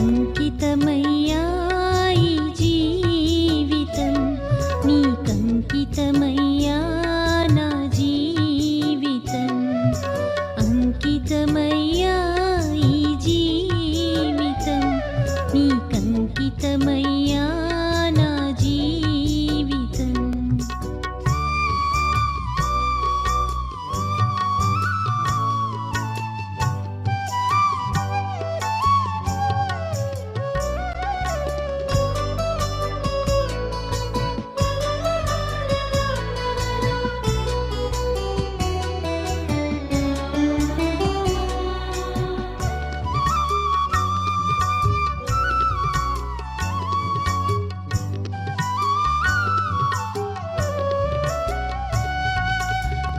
అంకితమై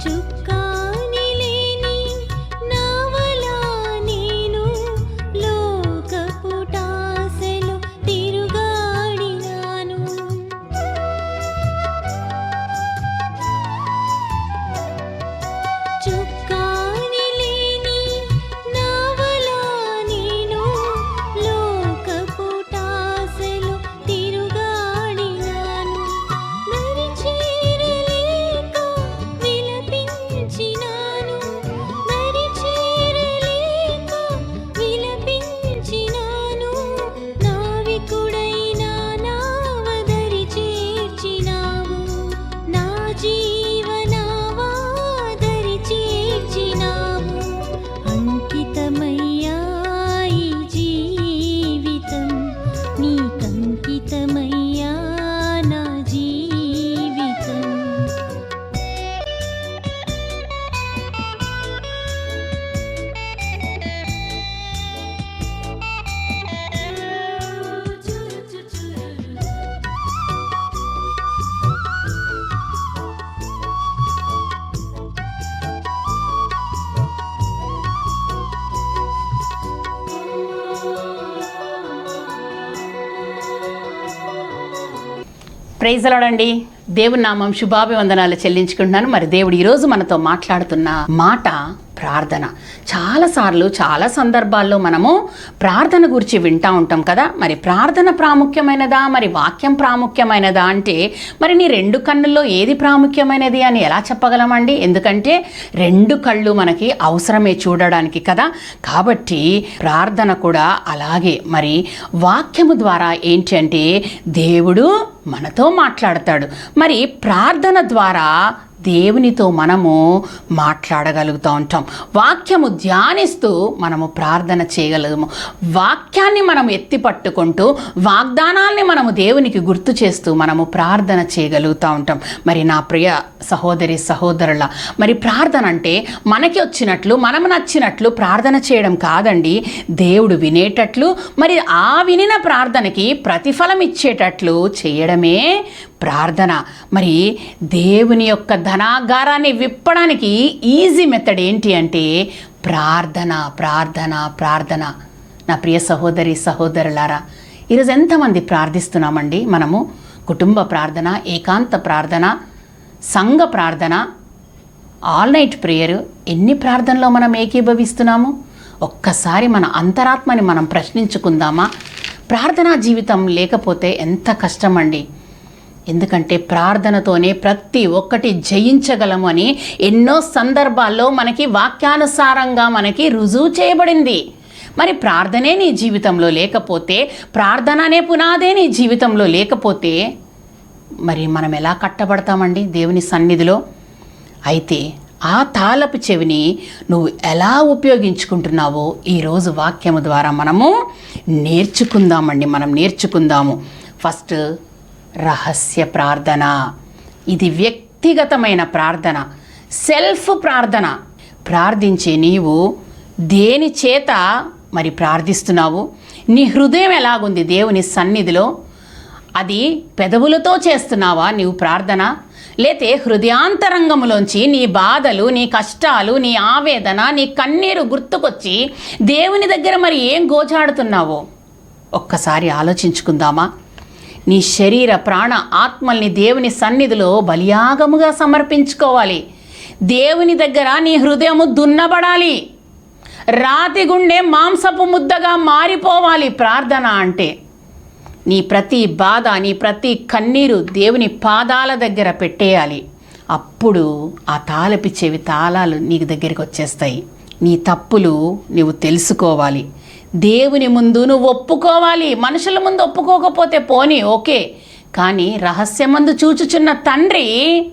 trước con ప్రైజలాడండి దేవుని నామం శుభాభివందనాలు చెల్లించుకుంటున్నాను. మరి దేవుడు ఈరోజు మనతో మాట్లాడుతున్న మాట ప్రార్థన. చాలాసార్లు చాలా సందర్భాల్లో మనము ప్రార్థన గురించి వింటా ఉంటాం కదా. మరి ప్రార్థన ప్రాముఖ్యమైనదా? మరి వాక్యం ప్రాముఖ్యమైనదా అంటే మరి నీ రెండు కన్నుల్లో ఏది ప్రాముఖ్యమైనది అని ఎలా చెప్పగలమండి? ఎందుకంటే రెండు కళ్ళు మనకి అవసరమే చూడడానికి కదా. కాబట్టి ప్రార్థన కూడా అలాగే. మరి వాక్యము ద్వారా ఏంటి అంటే దేవుడు మనతో మాట్లాడతాడు. మరి ప్రార్థన ద్వారా దేవునితో మనము మాట్లాడగలుగుతూ ఉంటాం. వాక్యము ధ్యానిస్తూ మనము ప్రార్థన చేయగలము. వాక్యాన్ని మనం ఎత్తి పట్టుకుంటూ వాగ్దానాల్ని మనము దేవునికి గుర్తు చేస్తూ మనము ప్రార్థన చేయగలుగుతూ ఉంటాం. మరి నా ప్రియ సహోదరి సహోదరుల. మరి ప్రార్థన అంటే మనకి వచ్చినట్లు మనం నచ్చినట్లు ప్రార్థన చేయడం కాదండి. దేవుడు వినేటట్లు మరి ఆ వినిన ప్రార్థనకి ప్రతిఫలం ఇచ్చేటట్లు చేయడమే ప్రార్థన. మరి దేవుని యొక్క ధనాగారాన్ని విప్పడానికి ఈజీ మెథడ్ ఏంటి అంటే ప్రార్థన ప్రార్థన ప్రార్థన. నా ప్రియ సహోదరి సహోదరులారా ఈరోజు ఎంతమంది ప్రార్థిస్తున్నామండి మనము? కుటుంబ ప్రార్థన ఏకాంత ప్రార్థన సంఘ ప్రార్థన ఆల్ నైట్ ప్రేయర్ ఎన్ని ప్రార్థనలో మనం ఏకీభవిస్తున్నాము? ఒక్కసారి మన అంతరాత్మని మనం ప్రశ్నించుకుందామా? ప్రార్థనా జీవితం లేకపోతే ఎంత కష్టమండి? ఎందుకంటే ప్రార్థనతోనే ప్రతి ఒక్కటి జయించగలము అని ఎన్నో సందర్భాల్లో మనకి వాక్యానుసారంగా మనకి రుజువు చేయబడింది. మరి ప్రార్థనే నీ జీవితంలో లేకపోతే ప్రార్థన అనే పునాదే నీ జీవితంలో లేకపోతే మరి మనం ఎలా కట్టబడతామండి దేవుని సన్నిధిలో? అయితే ఆ తాళపు చెవిని నువ్వు ఎలా ఉపయోగించుకుంటున్నావో ఈరోజు వాక్యము ద్వారా మనము నేర్చుకుందామండి. మనం నేర్చుకుందాము. ఫస్ట్ రహస్య ప్రార్థన. ఇది వ్యక్తిగతమైన ప్రార్థన. సెల్ఫ్ ప్రార్థన. ప్రార్థించే నీవు దేని చేత మరి ప్రార్థిస్తున్నావు? నీ హృదయం ఎలాగుంది దేవుని సన్నిధిలో? అది పెదవులతో చేస్తున్నావా నీవు ప్రార్థన? లేతే హృదయాంతరంగములోంచి నీ బాధలు నీ కష్టాలు నీ ఆవేదన నీ కన్నీరు గుర్తుకొచ్చి దేవుని దగ్గర మరి ఏం గోచాడుతున్నావో ఒక్కసారి ఆలోచించుకుందామా? నీ శరీర ప్రాణ ఆత్మల్ని దేవుని సన్నిధిలో బలియాగముగా సమర్పించుకోవాలి. దేవుని దగ్గర నీ హృదయము దున్నబడాలి. రాతి గుండె మాంసపు ముద్దగా మారిపోవాలి ప్రార్థన అంటే. నీ ప్రతి బాధ నీ ప్రతి కన్నీరు దేవుని పాదాల దగ్గర పెట్టేయాలి. అప్పుడు ఆ తాళపిచ్చేవి తాళాలు నీకు దగ్గరికి వచ్చేస్తాయి. నీ తప్పులు నువ్వు తెలుసుకోవాలి. దేవుని ముందు నువ్వు ఒప్పుకోవాలి. మనుషుల ముందు ఒప్పుకోకపోతే పోనీ ఓకే. కానీ రహస్యమందు చూచుచున్న తండ్రి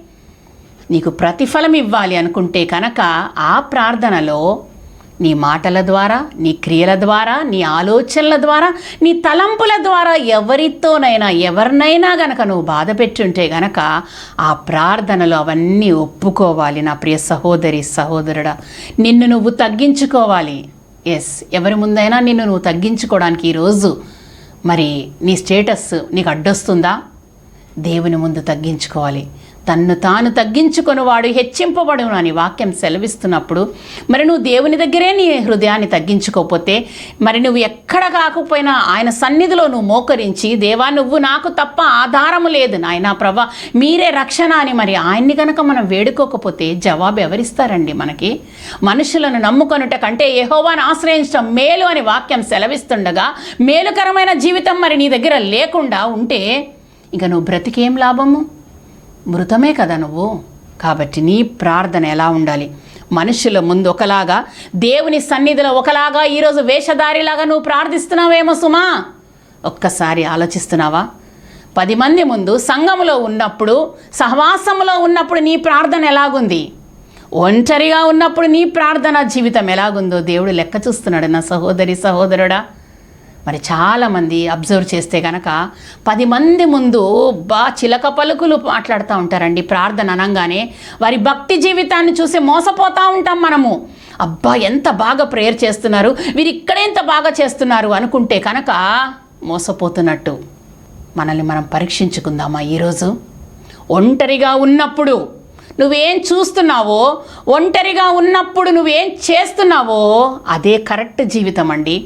నీకు ప్రతిఫలం ఇవ్వాలి అనుకుంటే కనుక ఆ ప్రార్థనలో నీ మాటల ద్వారా నీ క్రియల ద్వారా నీ ఆలోచనల ద్వారా నీ తలంపుల ద్వారా ఎవరితోనైనా ఎవరినైనా గనక నువ్వు బాధ పెట్టుంటే గనక ఆ ప్రార్థనలు అవన్నీ ఒప్పుకోవాలి. నా ప్రియ సహోదరి సహోదరుడా నిన్ను నువ్వు తగ్గించుకోవాలి. ఎస్ ఎవరి ముందైనా నిన్ను నువ్వు తగ్గించుకోవడానికి ఈరోజు మరి నీ స్టేటస్ నీకు అడ్డొస్తుందా? దేవుని ముందు తగ్గించుకోవాలి. తన్ను తాను తగ్గించుకొని వాడు హెచ్చింపబడును అని వాక్యం సెలవిస్తున్నప్పుడు మరి నువ్వు దేవుని దగ్గరే నీ హృదయాన్ని తగ్గించుకోకపోతే మరి నువ్వు ఎక్కడ కాకపోయినా ఆయన సన్నిధిలో నువ్వు మోకరించి దేవా నువ్వు నాకు తప్ప ఆధారము లేదు నాయనా ప్రభా మీరే రక్షణ అని మరి ఆయన్ని కనుక మనం వేడుకోకపోతే జవాబు ఎవరిస్తారండి మనకి? మనుషులను నమ్ముకొనుట కంటే యహోవాను ఆశ్రయించడం మేలు అని వాక్యం సెలవిస్తుండగా మేలుకరమైన జీవితం మరి నీ దగ్గర లేకుండా ఉంటే ఇక నువ్వు బ్రతికేం లాభము? మృతమే కదా నువ్వు? కాబట్టి నీ ప్రార్థన ఎలా ఉండాలి? మనుషుల ముందు ఒకలాగా దేవుని సన్నిధిలో ఒకలాగా ఈరోజు వేషధారిలాగా నువ్వు ప్రార్థిస్తున్నావేమో సుమా? ఒక్కసారి ఆలోచిస్తున్నావా? పది మంది ముందు సంఘములో ఉన్నప్పుడు సహవాసములో ఉన్నప్పుడు నీ ప్రార్థన ఎలాగుంది? ఒంటరిగా ఉన్నప్పుడు నీ ప్రార్థన జీవితం ఎలాగుందో దేవుడు లెక్క చూస్తున్నాడు నా సహోదరి సహోదరుడా. మరి చాలామంది అబ్జర్వ్ చేస్తే కనుక పది మంది ముందు బా చిలక పలుకులు మాట్లాడుతూ ఉంటారండి ప్రార్థన అనగానే. వారి భక్తి జీవితాన్ని చూసి మోసపోతూ ఉంటాం మనము. అబ్బా ఎంత బాగా ప్రేయర్ చేస్తున్నారు. వీరు ఇక్కడెంత బాగా చేస్తున్నారు అనుకుంటే కనుక మోసపోతున్నట్టు మనల్ని మనం పరీక్షించుకుందామా ఈరోజు? ఒంటరిగా ఉన్నప్పుడు నువ్వేం చూస్తున్నావో ఒంటరిగా ఉన్నప్పుడు నువ్వేం చేస్తున్నావో అదే కరెక్ట్ జీవితం అండి.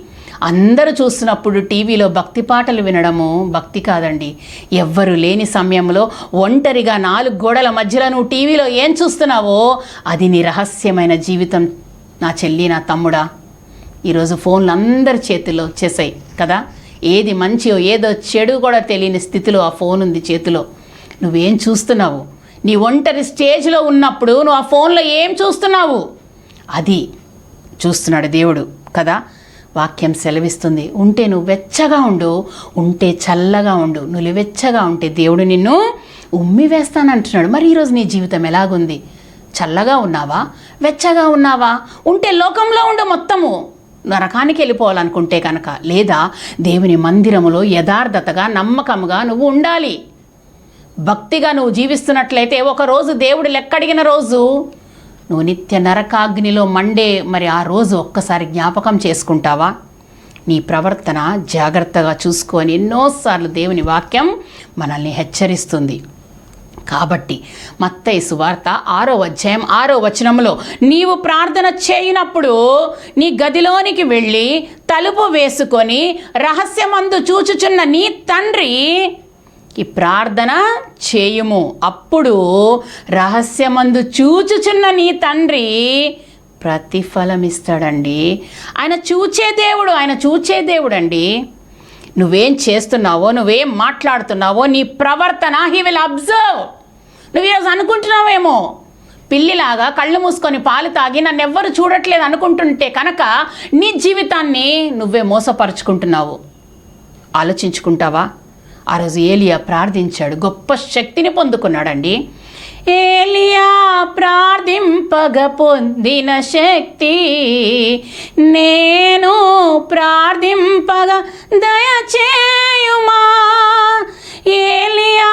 అందరూ చూస్తున్నప్పుడు టీవీలో భక్తి పాటలు వినడము భక్తి కాదండి. ఎవ్వరు లేని సమయంలో ఒంటరిగా నాలుగు గోడల మధ్యలో నువ్వు టీవీలో ఏం చూస్తున్నావో అది నీ రహస్యమైన జీవితం. నా చెల్లి నా తమ్ముడా ఈరోజు ఫోన్లు అందరి చేతిలో చేసాయి కదా. ఏది మంచియో ఏదో చెడు కూడా తెలియని స్థితిలో ఆ ఫోన్ ఉంది చేతిలో. నువ్వేం చూస్తున్నావు? నీ ఒంటరి స్టేజ్లో ఉన్నప్పుడు నువ్వు ఆ ఫోన్లో ఏం చూస్తున్నావు? అది చూస్తున్నాడు దేవుడు కదా. వాక్యం సెలవిస్తుంది. ఉంటే నువ్వు వెచ్చగా ఉండు ఉంటే చల్లగా ఉండు. నువ్వు వెచ్చగా ఉంటే దేవుడు నిన్ను ఉమ్మి వేస్తానంటున్నాడు. మరి ఈరోజు నీ జీవితం ఎలాగుంది? చల్లగా ఉన్నావా? వెచ్చగా ఉన్నావా? ఉంటే లోకంలో ఉండు మొత్తము. నరకానికి వెళ్ళిపోవాలనుకుంటే కనుక లేదా దేవుని మందిరములో యథార్థతగా నమ్మకముగా నువ్వు ఉండాలి. భక్తిగా నువ్వు జీవిస్తున్నట్లయితే ఒక రోజు దేవుడు లెక్కడిగిన రోజు నువ్వు నిత్య నరకాగ్నిలో మండే మరి ఆ రోజు ఒక్కసారి జ్ఞాపకం చేసుకుంటావా? నీ ప్రవర్తన జాగ్రత్తగా చూసుకొని ఎన్నోసార్లు దేవుని వాక్యం మనల్ని హెచ్చరిస్తుంది. కాబట్టి మత్తయి సువార్త ఆరో అధ్యాయం ఆరో వచనంలో నీవు ప్రార్థన చేయనప్పుడు నీ గదిలోనికి వెళ్ళి తలుపు వేసుకొని రహస్యమందు చూచుచున్న నీ తండ్రి ఈ ప్రార్థన చేయుము. అప్పుడు రహస్యమందు చూచుచున్న నీ తండ్రి ప్రతిఫలం ఇస్తాడండి ఆయన చూచే దేవుడు ఆయన చూచే దేవుడు అండి నువ్వేం చేస్తున్నావో నువ్వేం మాట్లాడుతున్నావో నీ ప్రవర్తన హీ విల్ అబ్జర్వ్ నువ్వు ఈరోజు అనుకుంటున్నావేమో? పిల్లిలాగా కళ్ళు మూసుకొని పాలు తాగి నన్ను ఎవ్వరు చూడట్లేదు అనుకుంటుంటే కనుక నీ జీవితాన్ని నువ్వే మోసపరుచుకుంటున్నావు. ఆలోచించుకుంటావా? ఆ రోజు ఏలియా ప్రార్థించాడు గొప్ప శక్తిని పొందుకున్నాడండి. ఏలియా ప్రార్థింపగ పొందిన శక్తి నేను ప్రార్థింపగా దయచేయుమా? ఏలియా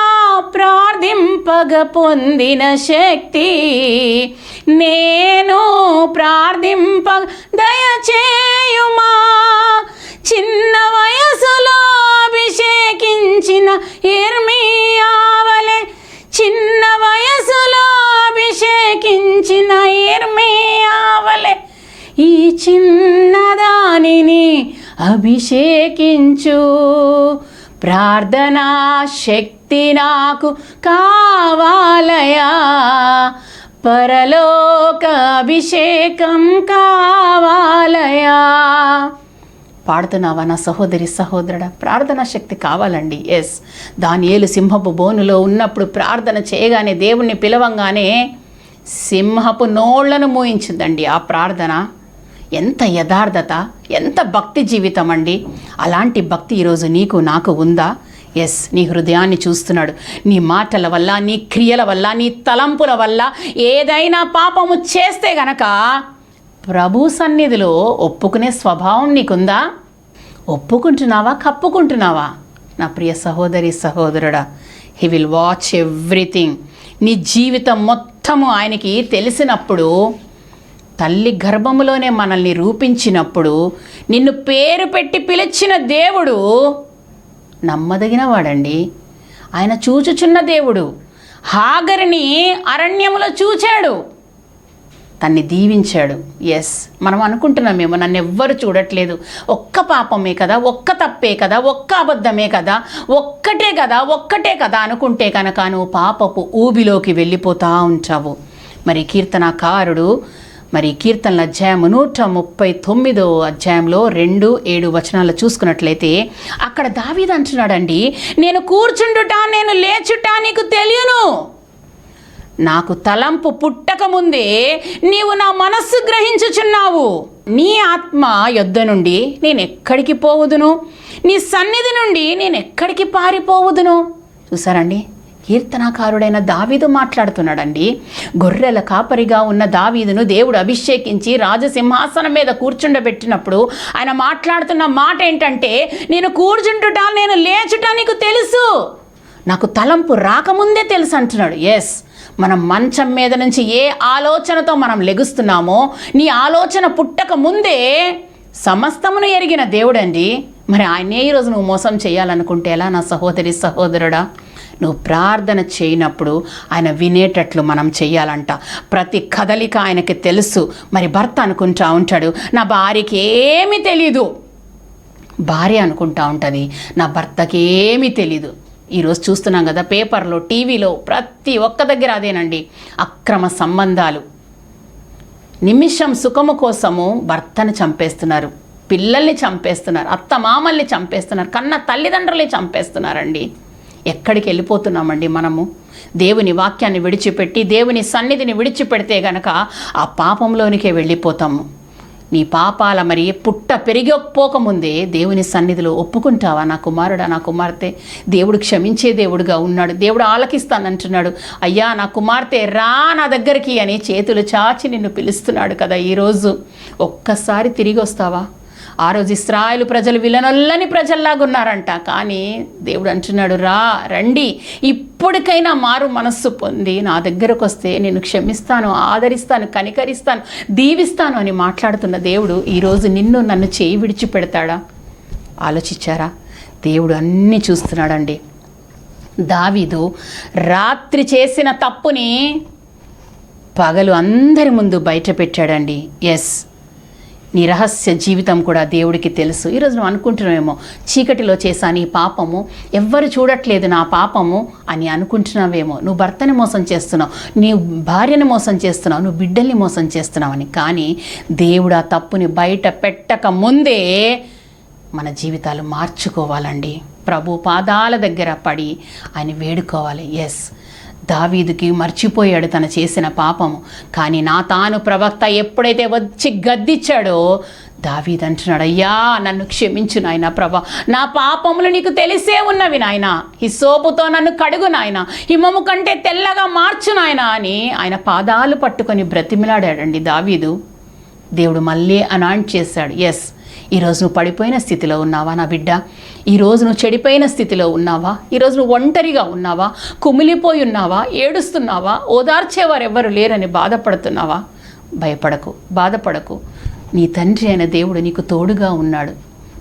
ప్రార్థింపగ పొందిన శక్తి. నేను ప్రార్థింప దయచేయుమా. చిన్న వయసులో అభిషేకించిన ఇర్మియావలే చిన్న వయసులో అభిషేకించిన ఇర్మియావలే ఈ చిన్నదానిని అభిషేకించు. ప్రార్థనా శక్తి నాకు కావాలయా? పరలోక అభిషేకం కావాలయా? పాడుతున్నావా నా సహోదరి సహోదరుడ? ప్రార్థనా శక్తి కావాలండి ఎస్ దానియేలు సింహపు బోనులో ఉన్నప్పుడు ప్రార్థన చేయగానే దేవుణ్ణి పిలవంగానే సింహపు నోళ్ళను మూయించిందండి ఆ ప్రార్థన. ఎంత యథార్థత! ఎంత భక్తి జీవితం అండి? అలాంటి భక్తి ఈరోజు నీకు నాకు ఉందా? ఎస్ నీ హృదయాన్ని చూస్తున్నాడు. నీ మాటల వల్ల నీ క్రియల వల్ల నీ తలంపుల వల్ల ఏదైనా పాపము చేస్తే గనక ప్రభు సన్నిధిలో ఒప్పుకునే స్వభావం నీకుందా? ఒప్పుకుంటున్నావా? కప్పుకుంటున్నావా? నా ప్రియ సహోదరి సహోదరుడా హీ విల్ వాచ్ ఎవ్రీథింగ్ నీ జీవితం మొత్తము ఆయనకి తెలిసినప్పుడు తల్లి గర్భములోనే మనల్ని రూపించినప్పుడు నిన్ను పేరు పెట్టి పిలిచిన దేవుడు నమ్మదగిన వాడండి. ఆయన చూచుచున్న దేవుడు హాగరిని అరణ్యములో చూచాడు. తన్ని దీవించాడు. ఎస్ మనం అనుకుంటున్నామేమో నన్ను ఎవ్వరు చూడట్లేదు. ఒక్క పాపమే కదా ఒక్క తప్పే కదా ఒక్క అబద్ధమే కదా ఒక్కటే కదా ఒక్కటే కదా అనుకుంటే కనుక నువ్వు పాపపు ఊబిలోకి వెళ్ళిపోతూ ఉంటావు. మరి కీర్తనాకారుడు మరి కీర్తనల అధ్యాయము నూట ముప్పై తొమ్మిదో అధ్యాయంలో రెండు ఏడు వచనాలు చూసుకున్నట్లయితే అక్కడ దావీదు అంటున్నాడండి నేను కూర్చుండుట నేను లేచుట నీకు తెలియను. నాకు తలంపు పుట్టకముందే నీవు నా మనస్సు గ్రహించుచున్నావు. నీ ఆత్మ యొద్ద నుండి నేను ఎక్కడికి పోవుదును? నీ సన్నిధి నుండి నేను ఎక్కడికి పారిపోవుదును? చూసారండి? కీర్తనాకారుడైన దావీదు మాట్లాడుతున్నాడండి. గొర్రెల కాపరిగా ఉన్న దావీదును దేవుడు అభిషేకించి రాజసింహాసనం మీద కూర్చుండబెట్టినప్పుడు ఆయన మాట్లాడుతున్న మాట ఏంటంటే నేను కూర్చుంటుట నేను లేచుట నీకు తెలుసు. నాకు తలంపు రాకముందే తెలుసు అంటున్నాడు. ఎస్ మనం మంచం మీద నుంచి ఏ ఆలోచనతో మనం లెగుస్తున్నామో నీ ఆలోచన పుట్టక ముందే సమస్తమును ఎరిగిన దేవుడండి. మరి ఆయనే ఈరోజు నువ్వు మోసం చేయాలనుకుంటే ఎలా నా సహోదరి సహోదరుడా? నువ్వు ప్రార్థన చేయనప్పుడు ఆయన వినేటట్లు మనం చేయాలంట. ప్రతి కదలిక ఆయనకి తెలుసు. మరి భర్త అనుకుంటా ఉంటాడు నా భార్యకి ఏమీ తెలీదు. భార్య అనుకుంటా ఉంటుంది నా భర్తకి ఏమీ తెలీదు. ఈరోజు చూస్తున్నాం కదా పేపర్లో టీవీలో ప్రతి ఒక్క దగ్గర అదేనండి అక్రమ సంబంధాలు. నిమిషం సుఖము కోసము భర్తను చంపేస్తున్నారు పిల్లల్ని చంపేస్తున్నారు అత్త మామల్ని చంపేస్తున్నారు కన్న తల్లిదండ్రుల్ని చంపేస్తున్నారండి. ఎక్కడికి వెళ్ళిపోతున్నామండి మనము? దేవుని వాక్యాన్ని విడిచిపెట్టి దేవుని సన్నిధిని విడిచిపెడితే గనక ఆ పాపంలోనికే వెళ్ళిపోతాము. నీ పాపాల మరి పుట్ట పెరిగిపోకముందే దేవుని సన్నిధిలో ఒప్పుకుంటావా? నా కుమారుడా నా కుమార్తె దేవుడు క్షమించే దేవుడుగా ఉన్నాడు. దేవుడు ఆలకిస్తానంటున్నాడు. అయ్యా నా కుమార్తె రా నా దగ్గరికి అని చేతులు చాచి నిన్ను పిలుస్తున్నాడు కదా ఈరోజు. ఒక్కసారి తిరిగి వస్తావా? ఆ రోజు ఇస్రాయలు ప్రజలు విలనొల్లని ప్రజల్లాగా ఉన్నారంట. కానీ దేవుడు అంటున్నాడు రా రండి. ఇప్పటికైనా మారు మనస్సు పొంది నా దగ్గరకు వస్తే నేను క్షమిస్తాను ఆదరిస్తాను కనికరిస్తాను దీవిస్తాను అని మాట్లాడుతున్న దేవుడు ఈరోజు నిన్ను నన్ను చేయి విడిచిపెడతాడా? ఆలోచించారా? దేవుడు అన్నీ చూస్తున్నాడండి. దావీదు రాత్రి చేసిన తప్పుని పగలు అందరి ముందు బయట పెట్టాడండి ఎస్. నీ రహస్య జీవితం కూడా దేవుడికి తెలుసు. ఈరోజు నువ్వు అనుకుంటున్నావేమో చీకటిలో చేశాను ఈ పాపము ఎవ్వరు చూడట్లేదు నా పాపము అని అనుకుంటున్నావేమో. నువ్వు భర్తని మోసం చేస్తున్నావు నీ భార్యని మోసం చేస్తున్నావు నువ్వు బిడ్డల్ని మోసం చేస్తున్నావని కానీ దేవుడు ఆ తప్పుని బయట పెట్టక ముందే మన జీవితాలు మార్చుకోవాలండి. ప్రభు పాదాల దగ్గర పడి ఆయన వేడుకోవాలి. ఎస్ దావీదుకి మర్చిపోయాడు తను చేసిన పాపము. కానీ నా తాను ప్రవక్త ఎప్పుడైతే వచ్చి గద్దిచ్చాడో దావీద్ అంటున్నాడు అయ్యా నన్ను క్షమించు నాయన ప్రభ. నా పాపములు నీకు తెలిసే ఉన్నవి నాయన. సోపుతో నన్ను కడుగు నాయన. హిమము కంటే తెల్లగా మార్చు నాయన అని ఆయన పాదాలు పట్టుకొని బ్రతిమిలాడాడండి దావీదు. దేవుడు మళ్ళీ అనాంట్ చేశాడు ఎస్ ఈరోజు నువ్వు పడిపోయిన స్థితిలో ఉన్నావా నా బిడ్డ? ఈరోజు నువ్వు చెడిపోయిన స్థితిలో ఉన్నావా? ఈరోజు నువ్వు ఒంటరిగా ఉన్నావా? కుమిలిపోయి ఉన్నావా? ఏడుస్తున్నావా? ఓదార్చేవారు ఎవ్వరు లేరని బాధపడుతున్నావా? భయపడకు బాధపడకు. నీ తండ్రి అయిన దేవుడు నీకు తోడుగా ఉన్నాడు.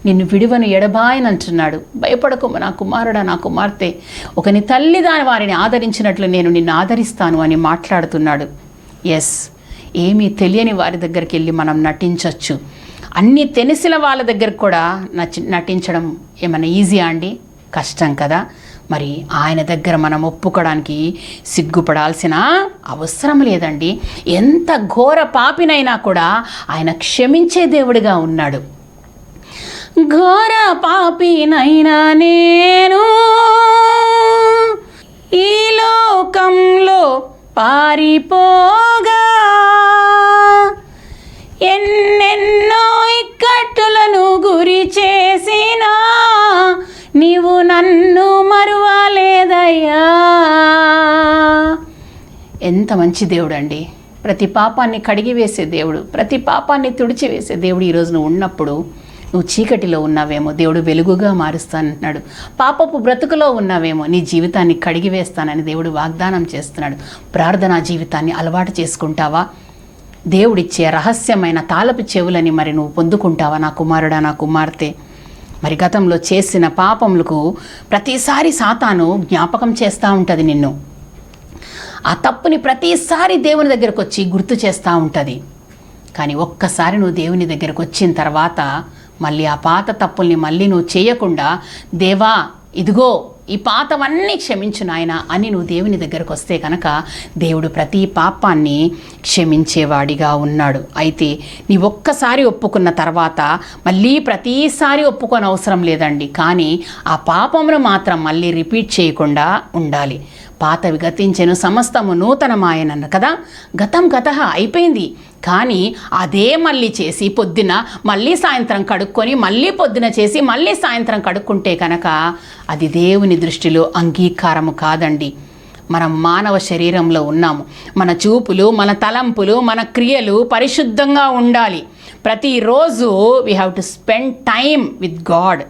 నిన్ను విడువను ఎడబాయనంటున్నాడు. భయపడకు నా కుమారుడా నా కుమార్తె. ఒకని తల్లి దాని వారిని ఆదరించినట్లు నేను నిన్ను ఆదరిస్తాను అని మాట్లాడుతున్నాడు. ఎస్ ఏమీ తెలియని వారి దగ్గరికి వెళ్ళి మనం నటించవచ్చు అన్నీ తెలిసిన వాళ్ళ దగ్గర కూడా నచి నటించడం ఏమైనా ఈజీయా అండి? కష్టం కదా. మరి ఆయన దగ్గర మనం ఒప్పుకోవడానికి సిగ్గుపడాల్సిన అవసరం లేదండి. ఎంత ఘోర పాపినైనా కూడా ఆయన క్షమించే దేవుడిగా ఉన్నాడు. ఘోర పాపినైనా నేను ఈ లోకంలో పారిపోగా ఎన్నెన్నో ఇక్కట్టులను గురి చేసినా నీవు నన్ను మరువలేదయ్యా. ఎంత మంచి దేవుడు అండి ప్రతి పాపాన్ని కడిగివేసే దేవుడు ప్రతి పాపాన్ని తుడిచివేసే దేవుడు ఈరోజు నువ్వు ఉన్నప్పుడు నువ్వు చీకటిలో ఉన్నావేమో దేవుడు వెలుగుగా మారుస్తానంటున్నాడు. పాపపు బ్రతుకులో ఉన్నావేమో నీ జీవితాన్ని కడిగివేస్తానని దేవుడు వాగ్దానం చేస్తున్నాడు. ప్రార్థనా జీవితాన్ని అలవాటు చేసుకుంటావా? దేవుడిచ్చే రహస్యమైన తాళపు చెవులని మరి నువ్వు పొందుకుంటావా నా కుమారుడా నా కుమార్తె? మరి గతంలో చేసిన పాపములకు ప్రతిసారి సాతాను జ్ఞాపకం చేస్తూ ఉంటుంది నిన్ను. ఆ తప్పుని ప్రతిసారి దేవుని దగ్గరకు వచ్చి గుర్తు చేస్తూ ఉంటుంది. కానీ ఒక్కసారి నువ్వు దేవుని దగ్గరకు వచ్చిన తర్వాత మళ్ళీ ఆ పాత తప్పుల్ని మళ్ళీ నువ్వు చేయకుండా దేవా ఇదిగో ఈ పాతవన్నీ క్షమించు నాయన అని నువ్వు దేవుని దగ్గరకు వస్తే కనుక దేవుడు ప్రతి పాపాన్ని క్షమించేవాడిగా ఉన్నాడు. అయితే నీ ఒక్కసారి ఒప్పుకున్న తర్వాత మళ్ళీ ప్రతిసారి ఒప్పుకొని అవసరం లేదండి. కానీ ఆ పాపమును మాత్రం మళ్ళీ రిపీట్ చేయకుండా ఉండాలి. పాతవి గతించెను సమస్తము నూతనమాయనన్న కదా? గతం గత అయిపోయింది. కానీ అదే మళ్ళీ చేసి పొద్దున మళ్ళీ సాయంత్రం కడుక్కొని మళ్ళీ పొద్దున చేసి మళ్ళీ సాయంత్రం కడుక్కుంటే కనుక అది దేవుని దృష్టిలో అంగీకారము కాదండి. మనం మానవ శరీరంలో ఉన్నాము. మన చూపులు మన తలంపులు మన క్రియలు పరిశుద్ధంగా ఉండాలి. ప్రతిరోజు we have to spend time with God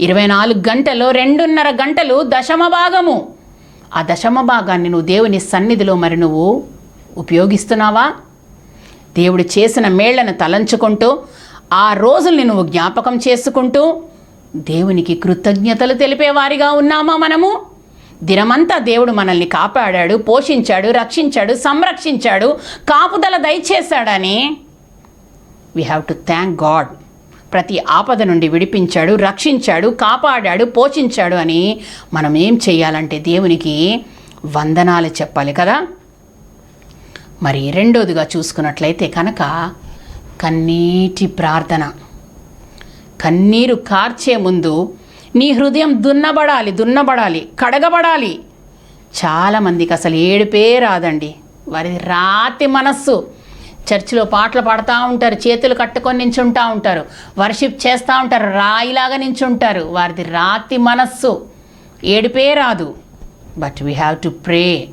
ఇరవై నాలుగు గంటలు రెండున్నర గంటలు దశమ భాగము. ఆ దశమ భాగాన్ని నువ్వు దేవుని సన్నిధిలో మరి నువ్వు ఉపయోగిస్తున్నావా? దేవుడు చేసిన మేళ్ళను తలంచుకుంటూ ఆ రోజుల్ని నువ్వు జ్ఞాపకం చేసుకుంటూ దేవునికి కృతజ్ఞతలు తెలిపేవారిగా ఉన్నామా మనము? దినమంతా దేవుడు మనల్ని కాపాడాడు పోషించాడు రక్షించాడు సంరక్షించాడు కాపుదల దయచేశాడని. We have to thank God ప్రతి ఆపద నుండి విడిపించాడు రక్షించాడు కాపాడాడు పోషించాడు అని మనం ఏం చేయాలంటే దేవునికి వందనాలు చెప్పాలి కదా? మరి రెండోదిగా చూసుకున్నట్లయితే కనుక కన్నీటి ప్రార్థన. కన్నీరు కార్చే ముందు నీ హృదయం దున్నబడాలి దున్నబడాలి కడగబడాలి. చాలామందికి అసలు ఏడుపే రాదండి. వారి రాతి మనస్సు చర్చిలో పాటలు పాడుతూ ఉంటారు చేతులు కట్టుకొని నించుంటా ఉంటారు వర్షిప్ చేస్తూ ఉంటారు రాయిలాగా నించుంటారు. వారిది రాతి మనస్సు. ఏడిపే రాదు. But we have to pray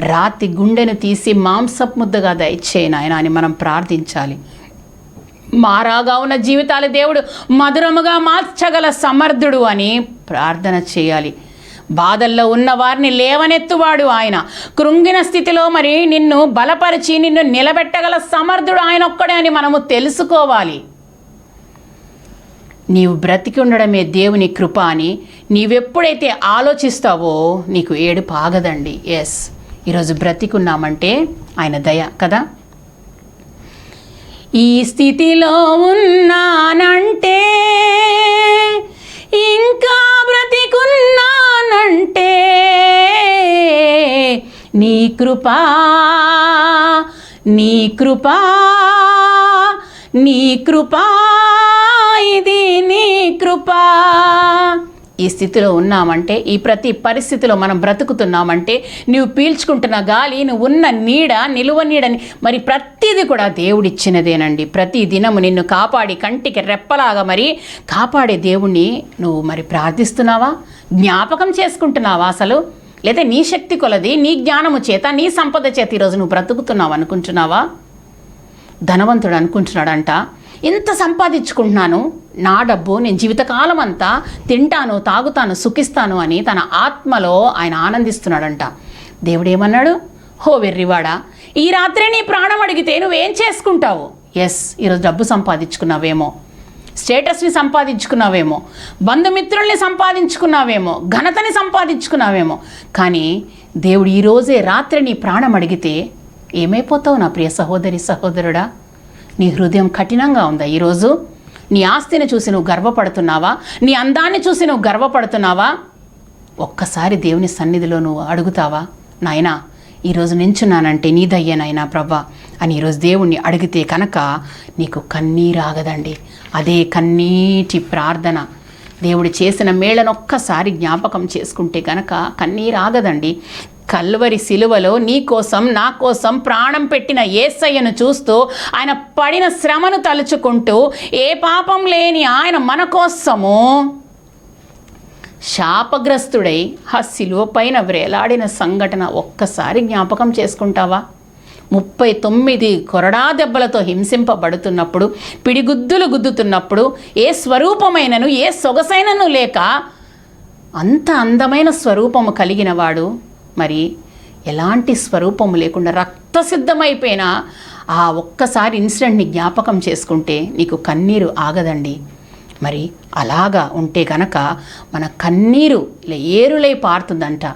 రాతి గుండెను తీసి మాంసపు ముద్దగా దయచేయి నాయన అని మనం ప్రార్థించాలి. మారాగా ఉన్న జీవితాలు దేవుడు మధురముగా మార్చగల సమర్థుడు అని ప్రార్థన చేయాలి. బాధల్లో ఉన్న వారిని లేవనెత్తువాడు ఆయన. కృంగిన స్థితిలో మరి నిన్ను బలపరిచి నిన్ను నిలబెట్టగల సమర్థుడు ఆయన ఒక్కడే అని మనము తెలుసుకోవాలి. నీవు బ్రతికి ఉండడమే దేవుని కృప అని నీవెప్పుడైతే ఆలోచిస్తావో నీకు ఏడు పాగదండి ఎస్ ఈరోజు బ్రతికున్నామంటే ఆయన దయ కదా? ఈ స్థితిలో ఉన్నానంటే ఇంకా బ్రతికున్నానంటే నీ కృపా నీ కృపా నీ కృపా ఇది నీ కృపా. ఈ స్థితిలో ఉన్నామంటే ఈ ప్రతి పరిస్థితిలో మనం బ్రతుకుతున్నామంటే నువ్వు పీల్చుకుంటున్న గాలి నువ్వు ఉన్న నీడ నిలువ నీడని మరి ప్రతిదీ కూడా దేవుడిచ్చినదేనండి. ప్రతి దినము నిన్ను కాపాడి కంటికి రెప్పలాగా మరి కాపాడే దేవుణ్ణి నువ్వు మరి ప్రార్థిస్తున్నావా? జ్ఞాపకం చేసుకుంటున్నావా అసలు? లేదా నీ శక్తి కొలది నీ జ్ఞానము చేత నీ సంపద చేత ఈరోజు నువ్వు బ్రతుకుతున్నావు అనుకుంటున్నావా? ధనవంతుడు అనుకుంటున్నాడంట. ఇంత సంపాదించుకుంటున్నాను నా డబ్బు నేను జీవితకాలం అంతా తింటాను తాగుతాను సుఖిస్తాను అని తన ఆత్మలో ఆయన ఆనందిస్తున్నాడంట. దేవుడేమన్నాడు? హో వెర్రివాడా ఈ రాత్రే నీ ప్రాణం అడిగితే నువ్వేం చేసుకుంటావు? ఎస్ ఈరోజు డబ్బు సంపాదించుకున్నావేమో. స్టేటస్ని సంపాదించుకున్నావేమో. బంధుమిత్రుల్ని సంపాదించుకున్నావేమో. ఘనతని సంపాదించుకున్నావేమో. కానీ దేవుడు ఈరోజే రాత్రి నీ ప్రాణం అడిగితే ఏమైపోతావు నా ప్రియ సహోదరి సహోదరుడా? నీ హృదయం కఠినంగా ఉందా ఈరోజు? నీ ఆస్తిని చూసి నువ్వు గర్వపడుతున్నావా? నీ అందాన్ని చూసి నువ్వు గర్వపడుతున్నావా? ఒక్కసారి దేవుని సన్నిధిలో నువ్వు అడుగుతావా? నాయనా ఈరోజు నించున్నానంటే నీదయ్యనైనా ప్రభా అని ఈరోజు దేవుణ్ణి అడిగితే కనుక నీకు కన్నీరాగదండి అదే కన్నీటి ప్రార్థన. దేవుడు చేసిన మేళను ఒక్కసారి జ్ఞాపకం చేసుకుంటే కనుక కన్నీరాగదండి కల్వరి సిలువలో నీ కోసం నా కోసం ప్రాణం పెట్టిన ఏసయ్యను చూస్తూ ఆయన పడిన శ్రమను తలుచుకుంటూ ఏ పాపం లేని ఆయన మన కోసము శాపగ్రస్తుడై ఆ సిలువ పైన వ్రేలాడిన సంఘటన ఒక్కసారి జ్ఞాపకం చేసుకుంటావా? ముప్పై తొమ్మిది కొరడా దెబ్బలతో హింసింపబడుతున్నప్పుడు పిడిగుద్దులు గుద్దుతున్నప్పుడు ఏ స్వరూపమైనను ఏ సొగసైనను లేక అంత అందమైన స్వరూపము కలిగినవాడు మరి ఎలాంటి స్వరూపము లేకుండా రక్తసిద్ధమైపోయిన ఆ ఒక్కసారి ఇన్సిడెంట్ని జ్ఞాపకం చేసుకుంటే నీకు కన్నీరు ఆగదండి. మరి అలాగా ఉంటే కనుక మన కన్నీరు ఇలా ఏరులై పారుతుందంట.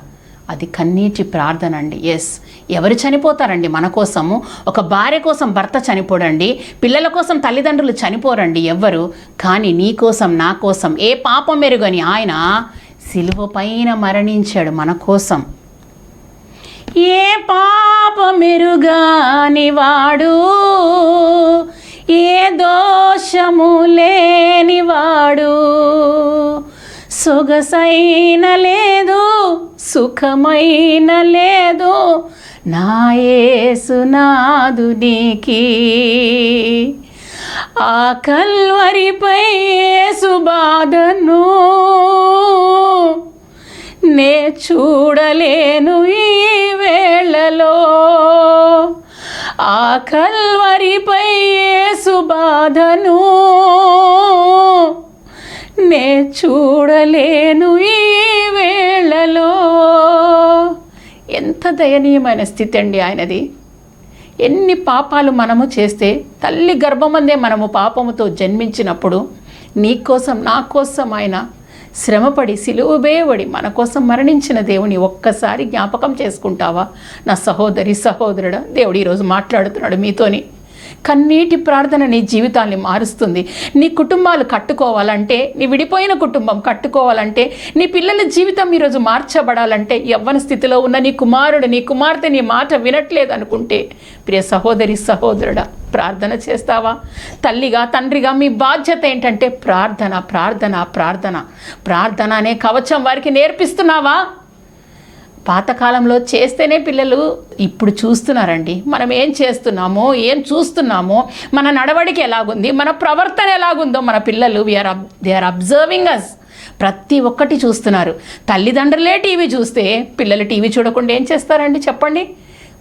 అది కన్నీటి ప్రార్థన అండి ఎస్ ఎవరు చనిపోతారండి? మన కోసము. ఒక భార్య కోసం భర్త చనిపోడండి. పిల్లల కోసం తల్లిదండ్రులు చనిపోరండి ఎవ్వరు. కానీ నీ కోసం నా కోసం ఏ పాపం మెరుగని ఆయన సిలువ పైన మరణించాడు మన కోసం. ఏ పాపమెరుగాని వాడు? ఏ దోషము లేనివాడు సొగసైన లేదు సుఖమైన లేదు నాయసునాదునికి ఆ కల్వరిపై సుబాధను నే చూడలేను ఈ వేళలో. ఆ కల్వరిపై సుబాధను నే చూడలేను ఈ వేళలో. ఎంత దయనీయమైన స్థితి అండి ఆయనది. ఎన్ని పాపాలు మనము చేస్తే తల్లి గర్భమందే మనము పాపముతో జన్మించినప్పుడు నీ కోసం నా కోసం ఆయన శ్రమపడి సిలువబేయబడి మన కోసం మరణించిన దేవుని ఒక్కసారి జ్ఞాపకం చేసుకుంటావా? నా సహోదరి సహోదరుడా దేవుడు ఈరోజు మాట్లాడుతున్నాడు మీతోని. కన్నీటి ప్రార్థన నీ జీవితాన్ని మారుస్తుంది. నీ కుటుంబాలు కట్టుకోవాలంటే నీ విడిపోయిన కుటుంబం కట్టుకోవాలంటే నీ పిల్లల జీవితం ఈరోజు మార్చబడాలంటే యవ్వన స్థితిలో ఉన్న నీ కుమారుడు నీ కుమార్తె నీ మాట వినట్లేదు అనుకుంటే ప్రియ సహోదరి సహోదరుడా ప్రార్థన చేస్తావా? తల్లిగా తండ్రిగా మీ బాధ్యత ఏంటంటే ప్రార్థన ప్రార్థన ప్రార్థన. ప్రార్థన అనే కవచం వారికి నేర్పిస్తున్నావా? పాతకాలంలో చేస్తేనే పిల్లలు ఇప్పుడు చూస్తున్నారండి. మనం ఏం చేస్తున్నామో ఏం చూస్తున్నామో మన నడవడిక ఎలాగుంది మన ప్రవర్తన ఎలాగుందో మన పిల్లలు we are they are observing us ప్రతి ఒక్కటి చూస్తున్నారు. తల్లిదండ్రులే టీవీ చూస్తే పిల్లలు టీవీ చూడకుండా ఏం చేస్తారండి చెప్పండి?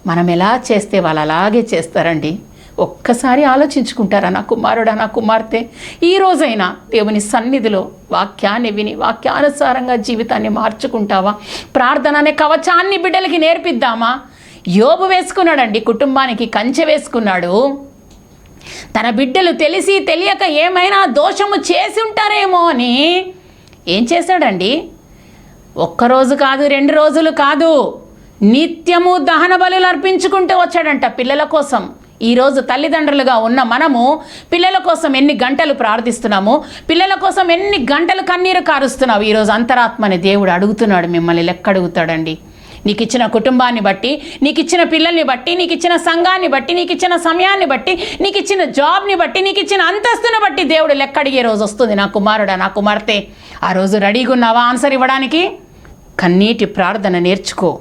మనం ఎలా చేస్తే వాళ్ళు అలాగే చేస్తారండి? ఒక్కసారి ఆలోచించుకుంటారా నా కుమారుడా నా కుమార్తె? ఈ రోజైనా దేవుని సన్నిధిలో వాక్యాన్ని విని వాక్యానుసారంగా జీవితాన్ని మార్చుకుంటావా? ప్రార్థన అనే కవచాన్ని బిడ్డలకి నేర్పిద్దామా? యోబు వేసుకున్నాడండి కుటుంబానికి కంచె వేసుకున్నాడు. తన బిడ్డలు తెలిసి తెలియక ఏమైనా దోషము చేసి ఉంటారేమో అని ఏం చేశాడండి? ఒక్కరోజు కాదు రెండు రోజులు కాదు నిత్యము దహన బలులు అర్పించుకుంటూ వచ్చాడంట పిల్లల కోసం. ఈరోజు తల్లిదండ్రులుగా ఉన్న మనము పిల్లల కోసం ఎన్ని గంటలు ప్రార్థిస్తున్నాము? పిల్లల కోసం ఎన్ని గంటలు కన్నీరు కారుస్తున్నావు? ఈరోజు అంతరాత్మని దేవుడు అడుగుతున్నాడు మిమ్మల్ని లెక్క అడుగుతాడండి. నీకు ఇచ్చిన కుటుంబాన్ని బట్టి నీకు ఇచ్చిన పిల్లల్ని బట్టి నీకు ఇచ్చిన సంఘాన్ని బట్టి నీకు ఇచ్చిన సమయాన్ని బట్టి నీకు ఇచ్చిన జాబ్ని బట్టి నీకు ఇచ్చిన అంతస్తుని బట్టి దేవుడు లెక్క అడిగే రోజు వస్తుంది నా కుమారుడా నా కుమార్తె. ఆ రోజు రెడీగా ఉన్నావా? ఆన్సర్ ఇవ్వడానికి? కన్నీటి ప్రార్థన నేర్చుకో.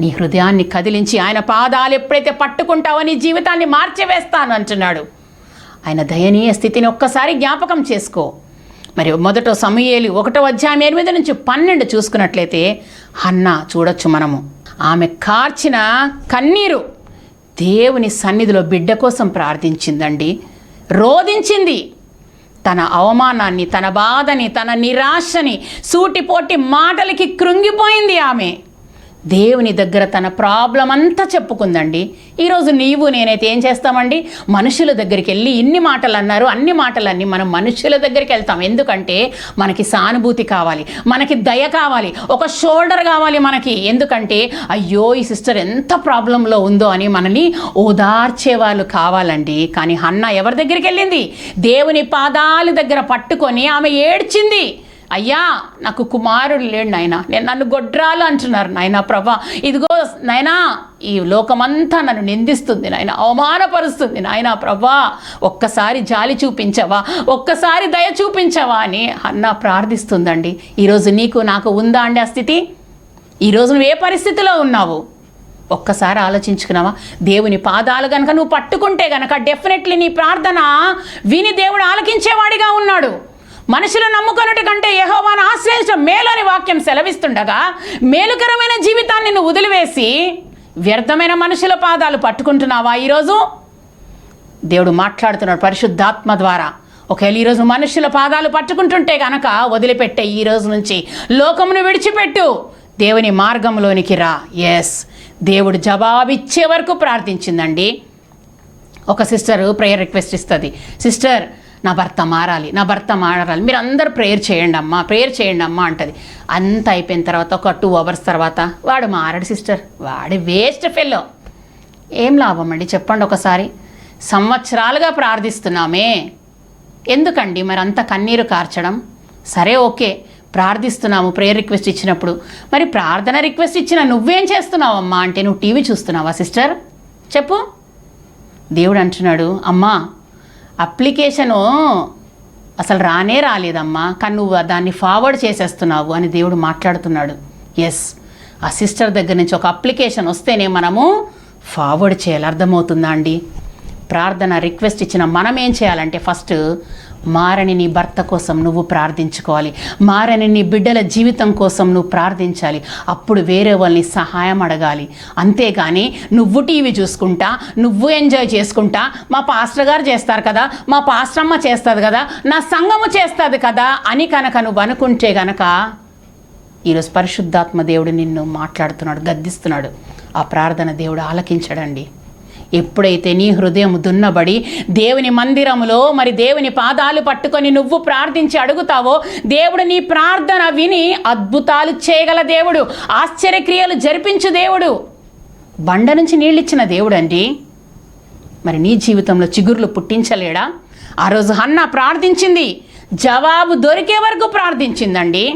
నీ హృదయాన్ని కదిలించి ఆయన పాదాలు ఎప్పుడైతే పట్టుకుంటావో నీ జీవితాన్ని మార్చివేస్తాను అంటున్నాడు. ఆయన దయనీయ స్థితిని ఒక్కసారి జ్ఞాపకం చేసుకో. మరి మొదట సమయేలు ఒకటో అధ్యాయం ఎనిమిది నుంచి పన్నెండు చూసుకున్నట్లయితే అన్న చూడొచ్చు మనము. ఆమె కార్చిన కన్నీరు దేవుని సన్నిధిలో బిడ్డ కోసం ప్రార్థించిందండి. రోధించింది. తన అవమానాన్ని తన బాధని తన నిరాశని సూటిపోటి మాటలకి కృంగిపోయింది ఆమె. దేవుని దగ్గర తన ప్రాబ్లం అంతా చెప్పుకుందండి. ఈరోజు నీవు నేనైతే ఏం చేస్తామండి? మనుషుల దగ్గరికి వెళ్ళి ఇన్ని మాటలు అన్నారు అన్ని మాటలన్నీ మనం మనుషుల దగ్గరికి వెళ్తాం ఎందుకంటే మనకి సానుభూతి కావాలి మనకి దయ కావాలి ఒక షోల్డర్ కావాలి మనకి. ఎందుకంటే అయ్యో ఈ సిస్టర్ ఎంత ప్రాబ్లంలో ఉందో అని మనని ఓదార్చే వాళ్ళు కావాలండి. కానీ హన్న ఎవరి దగ్గరికి వెళ్ళింది దేవుని పాదాల దగ్గర పట్టుకొని ఆమె ఏడ్చింది. అయ్యా నాకు కుమారుడు లేడు నాయన. నేను నన్ను గొడ్రాలు అంటున్నారు నాయన ప్రభా. ఇదిగో నాయనా ఈ లోకమంతా నన్ను నిందిస్తుంది నాయన అవమానపరుస్తుంది నాయన ప్రభా. ఒక్కసారి జాలి చూపించవా ఒక్కసారి దయ చూపించవా అని అన్న ప్రార్థిస్తుందండి. ఈరోజు నీకు నాకు ఉందా అండి ఆ స్థితి? ఈరోజు నువ్వు ఏ పరిస్థితిలో ఉన్నావు? ఒక్కసారి ఆలోచించుకున్నావా? దేవుని పాదాలు కనుక నువ్వు పట్టుకుంటే గనక డెఫినెట్లీ నీ ప్రార్థన విని దేవుడు ఆలకించేవాడిగా ఉన్నాడు. మనుషులు నమ్ముకొనుటి కంటే యహోవాను ఆశ్రయించడం మేలోని వాక్యం సెలవిస్తుండగా మేలుకరమైన జీవితాన్ని నువ్వు వదిలివేసి వ్యర్థమైన మనుషుల పాదాలు పట్టుకుంటున్నావా ఈరోజు? దేవుడు మాట్లాడుతున్నాడు పరిశుద్ధాత్మ ద్వారా. ఒకవేళ ఈరోజు మనుషుల పాదాలు పట్టుకుంటుంటే గనక వదిలిపెట్టే ఈ రోజు నుంచి లోకమును విడిచిపెట్టు. దేవుని మార్గంలోనికి రా. ఎస్ దేవుడు జవాబిచ్చే వరకు ప్రార్థించిందండి. ఒక సిస్టర్ ప్రేయర్ రిక్వెస్ట్ ఇస్తుంది. సిస్టర్ నా భర్త మారాలి నా భర్త మారాలి. మీరు అందరు ప్రేయర్ చేయండి అమ్మా ప్రేయర్ చేయండి అమ్మా అంటది. అంత అయిపోయిన తర్వాత ఒక టూ అవర్స్ తర్వాత వాడు మారడు సిస్టర్ వాడి వేస్ట్ ఫెల్లో ఏం లాభం అండి? చెప్పండి ఒకసారి. సంవత్సరాలుగా ప్రార్థిస్తున్నామే. ఎందుకండి మరి అంత కన్నీరు కార్చడం? సరే ఓకే. ప్రార్థిస్తున్నాము ప్రేయర్ రిక్వెస్ట్ ఇచ్చినప్పుడు. మరి ప్రార్థన రిక్వెస్ట్ ఇచ్చిన నువ్వేం చేస్తున్నావమ్మా అంటే నువ్వు టీవీ చూస్తున్నావా సిస్టర్ చెప్పు. దేవుడు అంటున్నాడు అమ్మా అప్లికేషను అసలు రానే రాలేదమ్మా. కానీ నువ్వు దాన్ని ఫార్వర్డ్ చేసేస్తున్నావు అని దేవుడు మాట్లాడుతున్నాడు. ఎస్ ఆ సిస్టర్ దగ్గర నుంచి ఒక అప్లికేషన్ వస్తేనే మనము ఫార్వర్డ్ చేయాలి. అర్థమవుతుందా అండి? ప్రార్థన రిక్వెస్ట్ ఇచ్చిన మనం ఏం చేయాలంటే ఫస్ట్ మారని నీ భర్త కోసం నువ్వు ప్రార్థించుకోవాలి. మారని నీ బిడ్డల జీవితం కోసం నువ్వు ప్రార్థించాలి. అప్పుడు వేరే వాళ్ళని సహాయం అడగాలి. అంతేగాని నువ్వు టీవీ చూసుకుంటా నువ్వు ఎంజాయ్ చేసుకుంటా మా పాస్టర్ గారు చేస్తారు కదా మా పాస్టమ్మ చేస్తుంది కదా నా సంఘము చేస్తుంది కదా అని కనుక నువ్వు అనుకుంటే గనక ఈరోజు పరిశుద్ధాత్మ దేవుడు నిన్ను మాట్లాడుతున్నాడు గద్దిస్తున్నాడు. ఆ ప్రార్థన దేవుడు ఆలకించడండి. ఎప్పుడైతే నీ హృదయం దున్నబడి దేవుని మందిరములో మరి దేవుని పాదాలు పట్టుకొని నువ్వు ప్రార్థించి అడుగుతావో దేవుడు నీ ప్రార్థన విని అద్భుతాలు చేయగల దేవుడు ఆశ్చర్యక్రియలు జరిపించు దేవుడు. బండ నుంచి నీళ్ళిచ్చిన దేవుడు అండి. మరి నీ జీవితంలో చిగుర్లు పుట్టించలేడా? ఆ రోజు హన్న ప్రార్థించింది జవాబు దొరికే వరకు ప్రార్థించిందండి.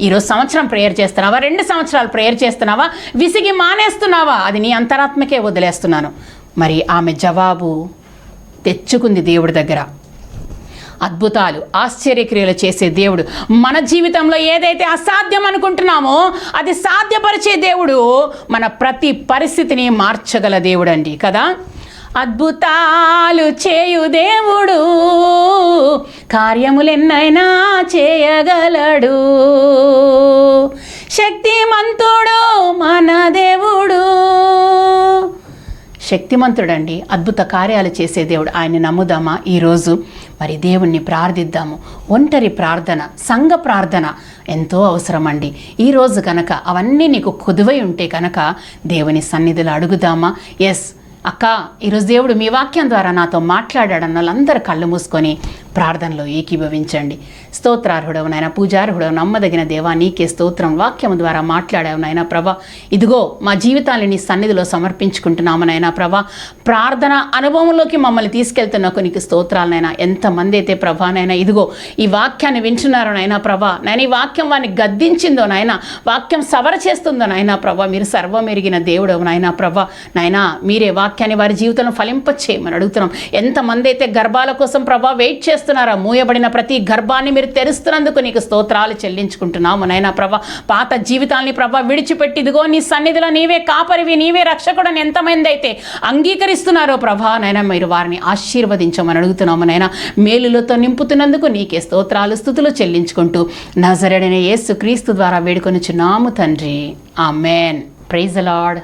ఈరోజు సంవత్సరం ప్రేయర్ చేస్తున్నావా? రెండు సంవత్సరాలు ప్రేయర్ చేస్తున్నావా? విసిగి మానేస్తున్నావా? అది నీ అంతరాత్మకే వదిలేస్తున్నాను. మరి ఆమె జవాబు తెచ్చుకుంది దేవుడి దగ్గర. అద్భుతాలు ఆశ్చర్యక్రియలు చేసే దేవుడు. మన జీవితంలో ఏదైతే అసాధ్యం అనుకుంటున్నామో అది సాధ్యపరిచే దేవుడు మన ప్రతి పరిస్థితిని మార్చగల దేవుడు అండి కదా? అద్భుతాలు చేయు దేవుడు కార్యములెన్నైనా చేయగలడు. శక్తిమంతుడు మన దేవుడు. శక్తిమంతుడండి అద్భుత కార్యాలు చేసే దేవుడు. ఆయన నమ్ముదామా? ఈరోజు మరి దేవుణ్ణి ప్రార్థిద్దాము. ఒంటరి ప్రార్థన సంఘ ప్రార్థన ఎంతో అవసరమండి. ఈరోజు కనుక అవన్నీ నీకు కుదువై ఉంటే కనుక దేవుని సన్నిధిలో అడుగుదామా? ఎస్ అక్క ఈరోజు దేవుడు మీ వాక్యం ద్వారా నాతో మాట్లాడాడన్న వాళ్ళందరూ కళ్ళు మూసుకొని ప్రార్థనలో ఏకీభవించండి. స్తోత్రార్హుడవు నాయన పూజార్హుడవు నమ్మదగిన దేవా నీకే స్తోత్రం వాక్యం ద్వారా మాట్లాడావు నాయన ప్రభా. ఇదిగో మా జీవితాన్ని నీ సన్నిధిలో సమర్పించుకుంటున్నాము నాయన ప్రభా. ప్రార్థన అనుభవంలోకి మమ్మల్ని తీసుకెళ్తున్న కొన్ని స్తోత్రాలనైనా ఎంతమంది అయితే ప్రభానైనా ఇదిగో ఈ వాక్యాన్ని వింటున్నారో నాయన ప్రభా. నేను ఈ వాక్యం వారిని గద్దించిందో నాయన వాక్యం సవర చేస్తుందో నాయన ప్రభా. మీరు సర్వం ఎరిగిన దేవుడు నాయన ప్రభా. నాయన మీరే వాక్యాన్ని వారి జీవితంలో ఫలింపచేయమని అడుగుతున్నాం. ఎంతమంది అయితే గర్భాల కోసం ప్రభా వెయిట్ చేస్తున్నారు మూయబడిన ప్రతి గర్భాన్ని మీరు తెరుస్తున్నందుకు నీకు స్తోత్రాలు చెల్లించుకుంటున్నాము. నాయన ప్రభా పాత జీవితాల్ని ప్రభా విడిచిపెట్టి ఇదిగో నీ సన్నిధిలో నీవే కాపరివి నీవే రక్షకుడని ఎంతమంది అయితే అంగీకరిస్తున్నారో ప్రభా నైనా మీరు వారిని ఆశీర్వదించమని అడుగుతున్నాము. నైనా మేలులతో నింపుతున్నందుకు నీకే స్తోత్రాలు స్థుతులు చెల్లించుకుంటూ నజరడైన యేసు క్రీస్తు ద్వారా వేడుకొనిచున్నాము తండ్రి. ఆమెన్. Praise Lord.